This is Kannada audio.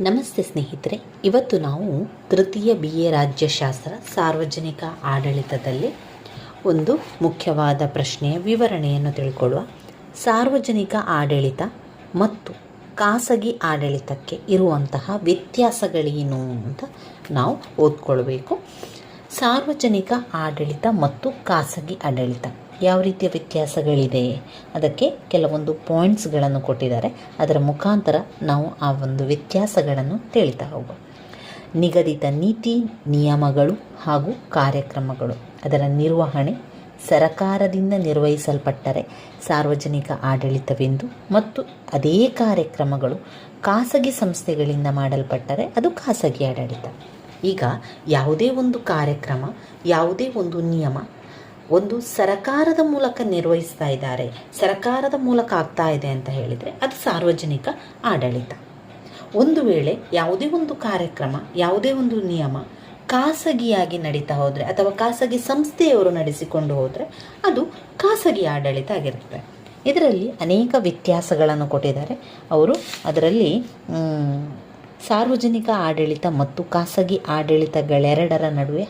ನಮಸ್ತೆ ಸ್ನೇಹಿತರೆ, ಇವತ್ತು ನಾವು ತೃತೀಯ ಬಿ ಎ ರಾಜ್ಯಶಾಸ್ತ್ರ ಸಾರ್ವಜನಿಕ ಆಡಳಿತದಲ್ಲಿ ಒಂದು ಮುಖ್ಯವಾದ ಪ್ರಶ್ನೆಯ ವಿವರಣೆಯನ್ನು ತಿಳ್ಕೊಳ್ಳುವ. ಸಾರ್ವಜನಿಕ ಆಡಳಿತ ಮತ್ತು ಖಾಸಗಿ ಆಡಳಿತಕ್ಕೆ ಇರುವಂತಹ ವ್ಯತ್ಯಾಸಗಳೇನು ಅಂತ ನಾವು ಓದ್ಕೊಳ್ಬೇಕು. ಸಾರ್ವಜನಿಕ ಆಡಳಿತ ಮತ್ತು ಖಾಸಗಿ ಆಡಳಿತ. ಯಾವ ರೀತಿಯ ವ್ಯತ್ಯಾಸಗಳಿದೆ? ಅದಕ್ಕೆ ಕೆಲವೊಂದು ಪಾಯಿಂಟ್ಸ್ಗಳನ್ನು ಕೊಟ್ಟಿದ್ದಾರೆ. ಅದರ ಮುಖಾಂತರ ನಾವು ಆ ಒಂದು ವ್ಯತ್ಯಾಸಗಳನ್ನು ತಿಳಿತಾ ಹೋಗುವ. ನಿಗದಿತ ನೀತಿ, ನಿಯಮಗಳು ಹಾಗೂ ಕಾರ್ಯಕ್ರಮಗಳು. ಅದರ ನಿರ್ವಹಣೆ ಸರಕಾರದಿಂದ ನಿರ್ವಹಿಸಲ್ಪಟ್ಟರೆ ಸಾರ್ವಜನಿಕ ಆಡಳಿತವೆಂದು ಮತ್ತು ಅದೇ ಕಾರ್ಯಕ್ರಮಗಳು ಖಾಸಗಿ ಸಂಸ್ಥೆಗಳಿಂದ ಮಾಡಲ್ಪಟ್ಟರೆ ಅದು ಖಾಸಗಿ ಆಡಳಿತ. ಈಗ ಯಾವುದೇ ಒಂದು ಕಾರ್ಯಕ್ರಮ, ಯಾವುದೇ ಒಂದು ನಿಯಮ, ಒಂದು ಸರಕಾರದ ಮೂಲಕ ನಿರ್ವಹಿಸ್ತಾ ಇದ್ದಾರೆ, ಸರಕಾರದ ಮೂಲಕ ಆಗ್ತಾ ಇದೆ ಅಂತ ಹೇಳಿದರೆ ಅದು ಸಾರ್ವಜನಿಕ ಆಡಳಿತ. ಒಂದು ವೇಳೆ ಯಾವುದೇ ಒಂದು ಕಾರ್ಯಕ್ರಮ, ಯಾವುದೇ ಒಂದು ನಿಯಮ ಖಾಸಗಿಯಾಗಿ ನಡೀತಾ ಹೋದರೆ ಅಥವಾ ಖಾಸಗಿ ಸಂಸ್ಥೆಯವರು ನಡೆಸಿಕೊಂಡು ಹೋದರೆ ಅದು ಖಾಸಗಿ ಆಡಳಿತ ಆಗಿರುತ್ತೆ ಇದರಲ್ಲಿ ಅನೇಕ ವ್ಯತ್ಯಾಸಗಳನ್ನು ಕೊಟ್ಟಿದ್ದಾರೆ. ಅವರು ಅದರಲ್ಲಿ ಸಾರ್ವಜನಿಕ ಆಡಳಿತ ಮತ್ತು ಖಾಸಗಿ ಆಡಳಿತಗಳೆರಡರ ನಡುವೆ